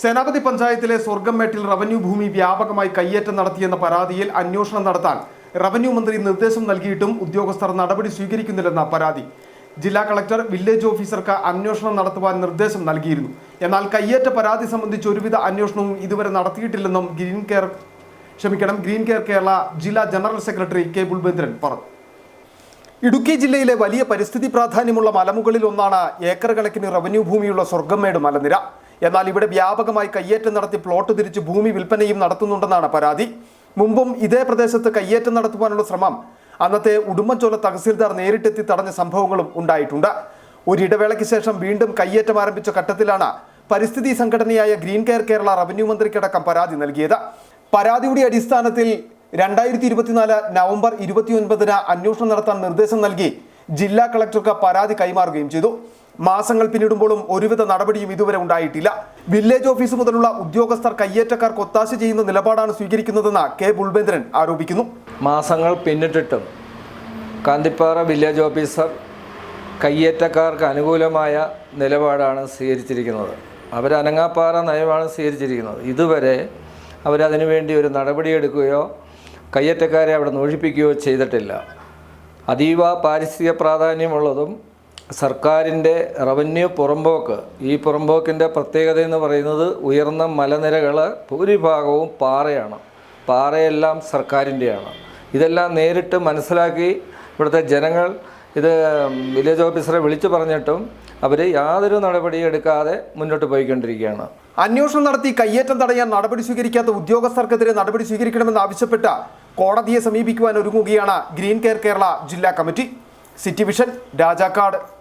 സേനാപതി പഞ്ചായത്തിലെ സ്വർഗംമേട്ടിൽ റവന്യൂ ഭൂമി വ്യാപകമായി കയ്യേറ്റം നടത്തിയെന്ന പരാതിയിൽ അന്വേഷണം നടത്താൻ റവന്യൂ മന്ത്രി നിർദ്ദേശം നൽകിയിട്ടും ഉദ്യോഗസ്ഥർ നടപടി സ്വീകരിക്കുന്നില്ലെന്ന പരാതി. ജില്ലാ കളക്ടർ വില്ലേജ് ഓഫീസർക്ക് അന്വേഷണം നടത്തുവാൻ നിർദ്ദേശം നൽകിയിരുന്നു. എന്നാൽ കയ്യേറ്റ പരാതി സംബന്ധിച്ച് ഒരുവിധ അന്വേഷണവും ഇതുവരെ നടത്തിയിട്ടില്ലെന്നും ഗ്രീൻ കെയർ ക്ഷമിക്കണം ഗ്രീൻ കെയർ കേരള ജില്ലാ ജനറൽ സെക്രട്ടറി കെ ബുൾബേന്ദ്രൻ പറഞ്ഞു. ഇടുക്കി ജില്ലയിലെ വലിയ പരിസ്ഥിതി പ്രാധാന്യമുള്ള മലമുകളിൽ ഒന്നാണ് ഏക്കർ കണക്കിന് റവന്യൂ ഭൂമിയുള്ള സ്വർഗമേട് മലനിര. എന്നാൽ ഇവിടെ വ്യാപകമായി കയ്യേറ്റം നടത്തി പ്ലോട്ട് തിരിച്ച് ഭൂമി വിൽപ്പനയും നടത്തുന്നുണ്ടെന്നാണ് പരാതി. മുമ്പും ഇതേ പ്രദേശത്ത് കയ്യേറ്റം നടത്തുവാനുള്ള ശ്രമം അന്നത്തെ ഉടുമ്പൻചോല തഹസീൽദാർ നേരിട്ടെത്തി തടഞ്ഞ സംഭവങ്ങളും ഉണ്ടായിട്ടുണ്ട്. ഒരിടവേളയ്ക്ക് ശേഷം വീണ്ടും കയ്യേറ്റം ആരംഭിച്ച ഘട്ടത്തിലാണ് പരിസ്ഥിതി സംഘടനയായ ഗ്രീൻ കെയർ കേരള റവന്യൂ മന്ത്രിക്കടക്കം പരാതി നൽകിയത്. പരാതിയുടെ അടിസ്ഥാനത്തിൽ രണ്ടായിരത്തി ഇരുപത്തിനാല് നവംബർ ഇരുപത്തിയൊൻപതിന് അന്വേഷണം നടത്താൻ നിർദ്ദേശം നൽകി ജില്ലാ കളക്ടർക്ക് പരാതി കൈമാറുകയും ചെയ്തു. മാസങ്ങൾ പിന്നിടുമ്പോഴും ഒരുവിധ നടപടിയും ഇതുവരെ ഉണ്ടായിട്ടില്ല. വില്ലേജ് ഓഫീസ് മുതലുള്ള ഉദ്യോഗസ്ഥർ കയ്യേറ്റക്കാർക്ക് ഒത്താശ ചെയ്യുന്ന നിലപാടാണ് സ്വീകരിക്കുന്നതെന്ന് കെ ബുൾബേന്ദ്രൻ ആരോപിക്കുന്നു. മാസങ്ങൾ പിന്നിട്ടിട്ടും കാന്തിപ്പാറ വില്ലേജ് ഓഫീസർ കയ്യേറ്റക്കാർക്ക് അനുകൂലമായ നിലപാടാണ് സ്വീകരിച്ചിരിക്കുന്നത്. അവരനങ്ങാപ്പാറ നയമാണ് സ്വീകരിച്ചിരിക്കുന്നത്. ഇതുവരെ അവരതിനു വേണ്ടി ഒരു നടപടിയെടുക്കുകയോ കയ്യേറ്റക്കാരെ അവിടെ നിന്ന് ഒഴിപ്പിക്കുകയോ ചെയ്തിട്ടില്ല. അതീവ പാരിസ്ഥിതിക പ്രാധാന്യമുള്ളതും സർക്കാരിന്റെ റവന്യൂ പുറമ്പോക്ക്. ഈ പുറമ്പോക്കിന്റെ പ്രത്യേകത എന്ന് പറയുന്നത് ഉയർന്ന മലനിരകൾ ഭൂരിഭാഗവും പാറയാണ്. പാറയെല്ലാം സർക്കാരിന്റെയാണ്. ഇതെല്ലാം നേരിട്ട് മനസ്സിലാക്കി ഇവിടുത്തെ ജനങ്ങൾ ഇത് വില്ലേജ് ഓഫീസറെ വിളിച്ചു പറഞ്ഞിട്ടും അവർ യാതൊരു നടപടിയും എടുക്കാതെ മുന്നോട്ട് പോയിക്കൊണ്ടിരിക്കുകയാണ്. അന്വേഷണം നടത്തി കയ്യേറ്റം തടയാൻ നടപടി സ്വീകരിക്കാത്ത ഉദ്യോഗസ്ഥർക്കെതിരെ നടപടി സ്വീകരിക്കണമെന്ന് ആവശ്യപ്പെട്ട് കോടതിയെ സമീപിക്കുവാൻ ഒരുങ്ങുകയാണ് ഗ്രീൻ കെയർ കേരള ജില്ലാ കമ്മിറ്റി. City vision Rajakkad.